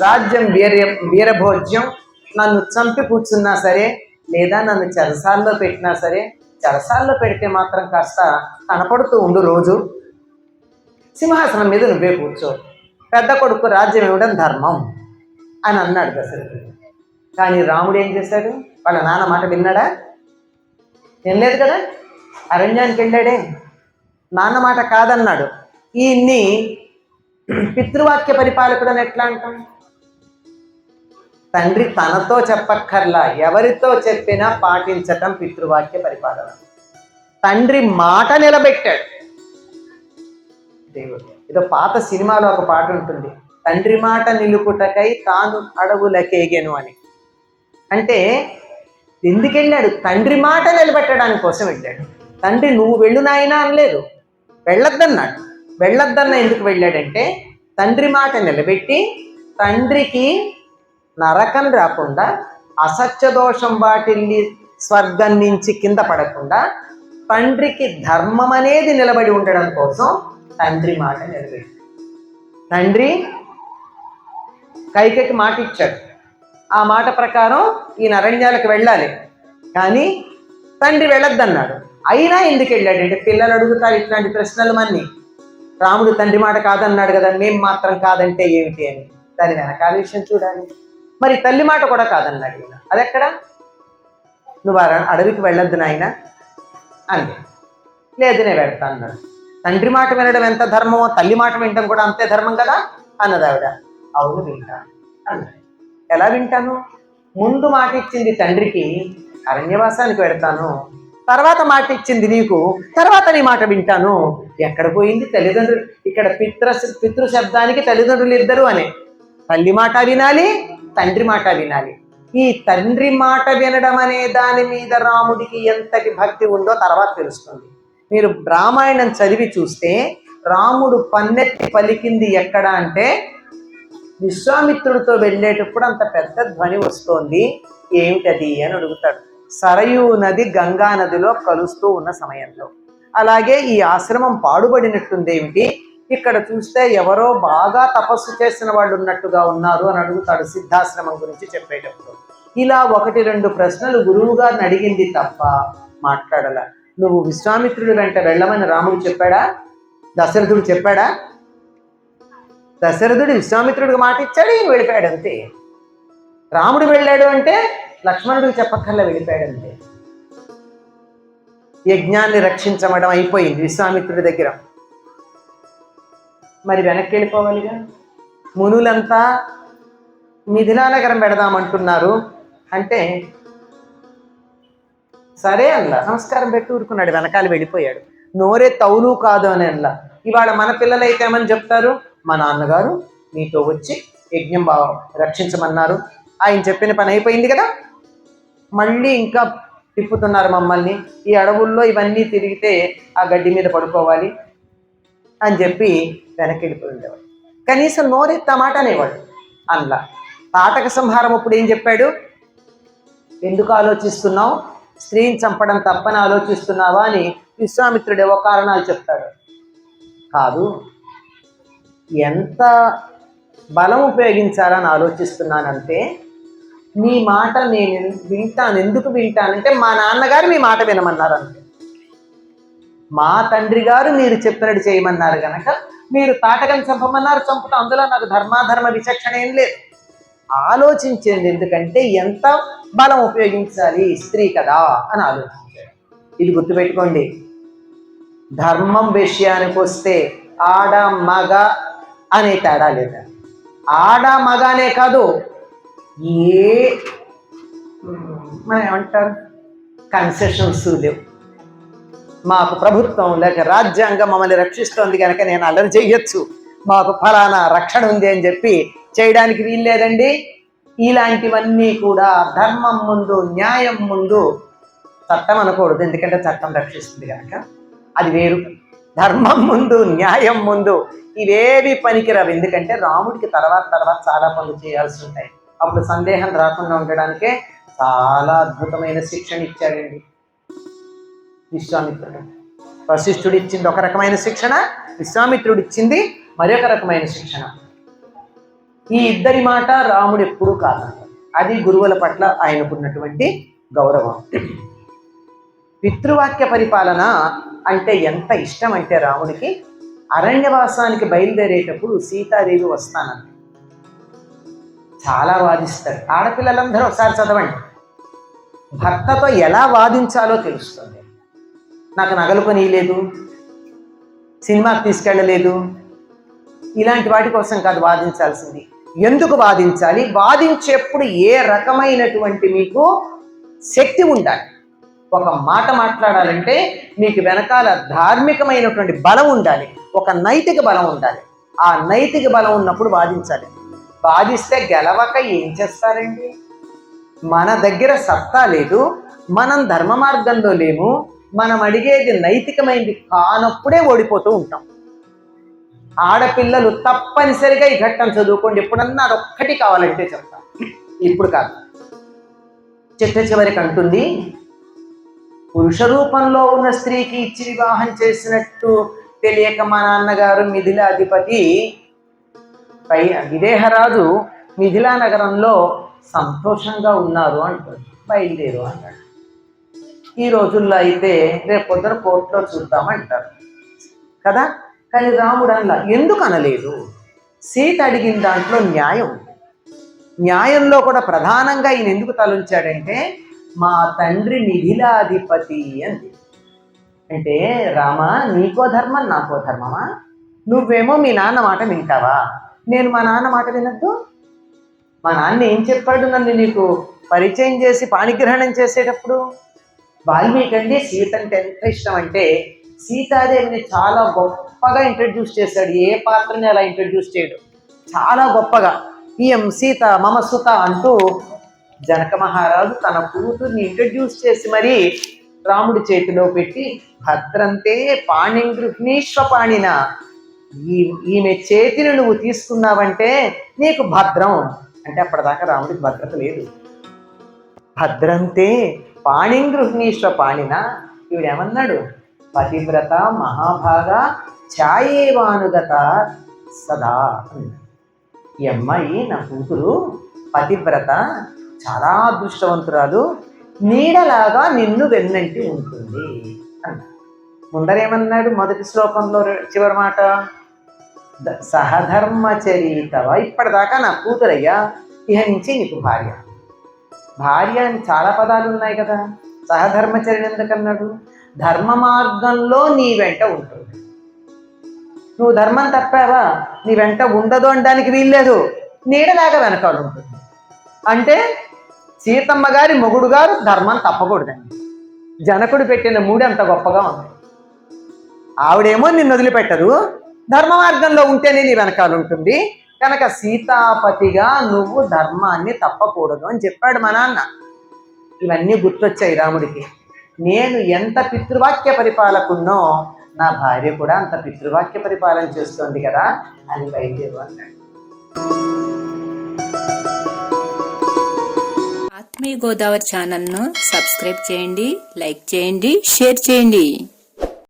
రాజ్యం వీర్య వీరభోజ్యం నన్ను చంపి కూర్చున్నా సరే లేదా నన్ను చెరసాల్లో పెట్టినా సరే చెరసాల్లో పెడితే మాత్రం కాస్త కనపడుతూ ఉండు రోజు. సింహాసనం మీద నువ్వే కూర్చో. పెద్ద కొడుకు రాజ్యం ఇవ్వడం ధర్మం అని అన్నాడు దశరథుడు. కానీ రాముడు ఏం చేశాడు? వాళ్ళ నాన్న మాట విన్నాడా? వినలేదు కదా? అరణ్యానికి వెళ్ళాడే. నాన్న మాట కాదన్నాడు. ఈయన్ని పితృవాక్య పరిపాలకుడు అని ఎట్లా అంటాం? తండ్రి తనతో చెప్పక్కర్లా ఎవరితో చెప్పినా పాటించటం పితృవాక్య పరిపాలన. తండ్రి మాట నిలబెట్టాడు. దేవుడు. ఏదో పాత సినిమాలో ఒక పాట ఉంటుంది. తండ్రి మాట నిలుపుటకై తాను అడవులకేగెను అని. అంటే ఎందుకు వెళ్ళాడు తండ్రి మాట నిలబెట్టడానికి కోసం వెళ్ళాడు. తండ్రి నువ్వు వెళ్ళు నాయనా అనలేదు. వెళ్ళొద్దన్నాడు. వెళ్ళొద్దన్న ఎందుకు వెళ్ళాడంటే తండ్రి మాట నిలబెట్టి తండ్రికి నరకం రాకుండా అసత్య దోషం వాటిల్లి స్వర్గం నుంచి కింద పడకుండా తండ్రికి ధర్మం అనేది నిలబడి ఉండడం కోసం తండ్రి మాట నిలబెట్టి తండ్రి కైకకి మాట ఇచ్చాడు. ఆ మాట ప్రకారం ఈ అరణ్యాలకు వెళ్ళాలి. కానీ తండ్రి వెళ్ళొద్దన్నాడు. అయినా ఎందుకు వెళ్ళాడంటే పిల్లలు అడుగుతారు ఇట్లాంటి ప్రశ్నలు మన్ని. రాముడు తండ్రి మాట కాదన్నాడు కదా మేం మాత్రం కాదంటే ఏమిటి అని. దాని వెనకాల విషయం చూడాలి. మరి తల్లి మాట కూడా కాదన్నాడు ఈయన. అదెక్కడ? నువ్వు అడవికి వెళ్ళొద్దు నాయన అంది. లేదు నేను వెళ్తా అన్నాడు. తండ్రి మాట వినడం ఎంత ధర్మమో తల్లి మాట వినడం కూడా అంతే ధర్మం కదా? అన్నది ఆవిడ. అవును వింటాను అన్నాడు ఎలా వింటాను? ముందు మాట ఇచ్చింది తండ్రికి అరణ్యవాసానికి వెడతాను తర్వాత మాట ఇచ్చింది నీకు తర్వాత నీ మాట వింటాను. ఎక్కడ పోయింది తల్లిదండ్రులు? ఇక్కడ పిత్ర పితృ శబ్దానికి తల్లిదండ్రులు ఇద్దరు అనే. తల్లి మాట వినాలి తండ్రి మాట వినాలి. ఈ తండ్రి మాట వినడం అనే దాని మీద రాముడికి ఎంతటి భక్తి ఉందో తర్వాత తెలుస్తుంది. మీరు రామాయణం చదివి చూస్తే రాముడు పన్నెత్తి పలికింది ఎక్కడ అంటే విశ్వామిత్రుడితో వెళ్ళేటప్పుడు అంత పెద్ద ధ్వని వస్తోంది. ఏమిటది అని అడుగుతాడు. సరయూ నది గంగా నదిలో కలుస్తూ ఉన్న సమయంలో. అలాగే ఈ ఆశ్రమం పాడుబడినట్టుంది ఏమిటి ఇక్కడ చూస్తే ఎవరో బాగా తపస్సు చేసిన వాళ్ళు ఉన్నట్టుగా ఉన్నారు అని అడుగుతాడు సిద్ధాశ్రమం గురించి చెప్పేటప్పుడు. ఇలా ఒకటి రెండు ప్రశ్నలు గురువు గారిని అడిగింది తప్ప మాట్లాడాల. నువ్వు విశ్వామిత్రుడి వెంట వెళ్ళమని రాముడు చెప్పాడా? దశరథుడు చెప్పాడా? దశరథుడు విశ్వామిత్రుడికి మాట ఇచ్చాడు ఈయన వెళ్ళిపోయాడు అంతే. రాముడు వెళ్ళాడు అంటే లక్ష్మణుడికి చెప్పక్కర్లా వెళ్ళిపోయాడు అంతే. యజ్ఞాన్ని రక్షించమడం అయిపోయింది విశ్వామిత్రుడి దగ్గర. మరి వెనక్కి వెళ్ళిపోవాలిగా మునులంతా మిథిలానగరం పెడదామంటున్నారు. అంటే సరే అల్లా నమస్కారం పెట్టి ఊరుకున్నాడు వెనకాల వెళ్ళిపోయాడు. నోరే తౌలు కాదు అని అల్లా ఇవాళ మన పిల్లలైతే ఏమని చెప్తారు? మా నాన్నగారు మీతో వచ్చి యజ్ఞం బా రక్షించమన్నారు. ఆయన చెప్పిన పని అయిపోయింది కదా? మళ్ళీ ఇంకా తిప్పుతున్నారు మమ్మల్ని. ఈ అడవుల్లో ఇవన్నీ తిరిగితే ఆ గడ్డి మీద పడుకోవాలి. అని చెప్పి వెనక్కి వెళ్ళిపోయి ఉండేవాడు కనీసం నోరెత్తా మాట అనేవాడు అందులో. తాటక సంహారం అప్పుడు ఏం చెప్పాడు? ఎందుకు ఆలోచిస్తున్నావు? స్త్రీని చంపడం తప్పని ఆలోచిస్తున్నావా? అని విశ్వామిత్రుడు ఏవో కారణాలు చెప్తాడు. కాదు ఎంత బలం ఉపయోగించాలని ఆలోచిస్తున్నానంటే మీ మాట నేను వింటాను. ఎందుకు వింటానంటే మా నాన్నగారు మీ మాట వినమన్నారు అంతే మా తండ్రి గారు మీరు చెప్పినట్టు చేయమన్నారు కనుక మీరు తాటకం చంపమన్నారు చంపుతా అందులో నాకు ధర్మాధర్మ విచక్షణ ఏం లేదు. ఆలోచించేది ఎందుకంటే ఎంత బలం ఉపయోగించాలి స్త్రీ కదా అని ఆలోచించాడు. ఇది గుర్తుపెట్టుకోండి. ధర్మం విషయానికి వస్తే ఆడ మగ అనే తేడా లేదా. ఆడ మగ అనే కాదు ఏ మనం ఏమంటారు? కన్సెషన్స్ లేవు. మాకు ప్రభుత్వం లేక రాజ్యాంగం మమ్మల్ని రక్షిస్తోంది కనుక నేను అల్లరి చేయొచ్చు. మాకు ఫలానా రక్షణ ఉంది అని చెప్పి చేయడానికి వీల్లేదండి. ఇలాంటివన్నీ కూడా ధర్మం ముందు న్యాయం ముందు చట్టం అనకూడదు. ఎందుకంటే చట్టం రక్షిస్తుంది కనుక అది వేరు. ధర్మం ముందు న్యాయం ముందు ఇవేవి పనికిరావు. ఎందుకంటే రాముడికి తర్వాత తర్వాత చాలా పనులు చేయాల్సి ఉంటాయి. అప్పుడు సందేహం రాకుండా ఉండడానికే చాలా అద్భుతమైన శిక్షణ ఇచ్చాడండి. విశ్వామిత్రుడు వశిష్ఠుడు ఇచ్చింది ఒక రకమైన శిక్షణ విశ్వామిత్రుడు ఇచ్చింది మరొక రకమైన శిక్షణ. ఈ ఇద్దరి మాట రాముడు ఎప్పుడూ కాదంట. అది గురువుల పట్ల ఆయనకున్నటువంటి గౌరవం. పితృవాక్య పరిపాలన అంటే ఎంత ఇష్టం అంటే రాముడికి అరణ్యవాసానికి బయలుదేరేటప్పుడు సీతాదేవి వస్తానంది చాలా వాదిస్తారు. ఆడపిల్లలందరూ ఒకసారి చదవండి. భర్తతో ఎలా వాదించాలో తెలుస్తుంది. నాకు నగలు కొనియలేదు సినిమాకి తీసుకెళ్ళలేదు. ఇలాంటి వాటి కోసం కాదు వాదించాల్సింది. ఎందుకు వాదించాలి? వాదించేప్పుడు ఏ రకమైనటువంటి మీకు శక్తి ఉండాలి? ఒక మాట మాట్లాడాలంటే మీకు వెనకాల ధార్మికమైనటువంటి బలం ఉండాలి. ఒక నైతిక బలం ఉండాలి. ఆ నైతిక బలం ఉన్నప్పుడు వాదించాలి. వాదిస్తే గెలవక ఏం చేస్తారండి? మన దగ్గర సత్తా లేదు మనం ధర్మ మార్గంలో లేము మనం అడిగేది నైతికమైనది కానప్పుడే ఓడిపోతూ ఉంటాం. ఆడపిల్లలు తప్పనిసరిగా ఈ ఘట్టం చదువుకోండి. ఎప్పుడన్నా అదొక్కటి కావాలంటే చెప్తా. ఇప్పుడు కాదు. చిట్ట చివరికి అంటుంది పురుష రూపంలో ఉన్న స్త్రీకి ఇచ్చి వివాహం చేసినట్టు తెలియక మా నాన్నగారు మిథిల అధిపతి పై విదేహరాజు మిథిలా నగరంలో సంతోషంగా ఉన్నారు అంటాడు. బయలుదేరు అన్నాడు. ఈ రోజుల్లో అయితే రేపు పొద్దున కోర్టులో చూద్దామంటారు. కదా? కానీ రాముడు అనలా ఎందుకు అనలేదు? సీత అడిగిన దాంట్లో న్యాయం ఉంది. న్యాయంలో కూడా ప్రధానంగా ఈయన ఎందుకు తలుంచాడంటే మా తండ్రి నిధిలాధిపతి అంది. అంటే రామ నీకో ధర్మం నాకో ధర్మమా? నువ్వేమో మీ నాన్న మాట వింటావా? నేను మా నాన్న మాట వినద్దు? మా నాన్న ఏం చెప్పాడు నన్ను నీకు పరిచయం చేసి పాణిగ్రహణం చేసేటప్పుడు? వాల్మీకి అంటే సీత అంటే ఎంత ఇష్టం అంటే సీతాదేవిని చాలా గొప్పగా ఇంట్రడ్యూస్ చేశాడు. ఏ పాత్రని అలా ఇంట్రడ్యూస్ చేయడు. చాలా గొప్పగా. ఈఎం సీత మమ సుత అంటూ జనక మహారాజు తన కూతుర్ని ఇంట్రడ్యూస్ చేసి మరీ రాముడి చేతిలో పెట్టి భద్రంతే పాణింగృహ్నీశ్వపాణిన ఈ ఈమె చేతిని నువ్వు తీసుకున్నావంటే నీకు భద్రం. అంటే అప్పటిదాకా రాముడికి భద్రత లేదు. భద్రంతే పాణింగృహ్నీశ్వ పాణిన ఈవిడేమన్నాడు? పతివ్రత మహాభాగ ఛాయేవానుగత సదా ఈ అమ్మాయి నా కూతురు పతివ్రత చాలా అదృష్టవంతురాలు నీడలాగా నిన్ను వెన్నంటి ఉంటుంది అన్నాడు. ముందరేమన్నాడు మొదటి శ్లోకంలో చివరి మాట? ద- సహధర్మచరితవ ఇప్పటిదాకా నా కూతురయ్యా ఇహ నుంచి నీకు భార్య. భార్య అని చాలా పదాలు ఉన్నాయి కదా. సహధర్మచరిని ఎందుకన్నాడు ధర్మ మార్గంలో నీ వెంట ఉంటుంది. నువ్వు ధర్మం తప్పావా? నీ వెంట ఉండదు అనడానికి వీల్లేదు. నీడలాగా వెనకాల ఉంటుంది. అంటే సీతమ్మ గారి మొగుడు గారు ధర్మం తప్పకూడదండి. జనకుడు పెట్టిన మూడు అంత గొప్పగా ఉంది ఆవిడేమో నిన్ను వదిలిపెట్టదు. ధర్మ మార్గంలో ఉంటేనే నీ వెనకాల ఉంటుంది. కనుక సీతాపతిగా నువ్వు ధర్మాన్ని తప్పకూడదు అని చెప్పాడు మా నాన్న. ఇవన్నీ గుర్తొచ్చాయి రాముడికి. నేను ఎంత పితృవాక్య పరిపాలకున్నో నా భార్య కూడా అంత పితృవాక్య పరిపాలన చేస్తోంది కదా అని బయలుదేరు అన్నాడు. ఆత్మీయ గోదావరి ఛానల్ను సబ్స్క్రైబ్ చేయండి లైక్ చేయండి షేర్ చేయండి.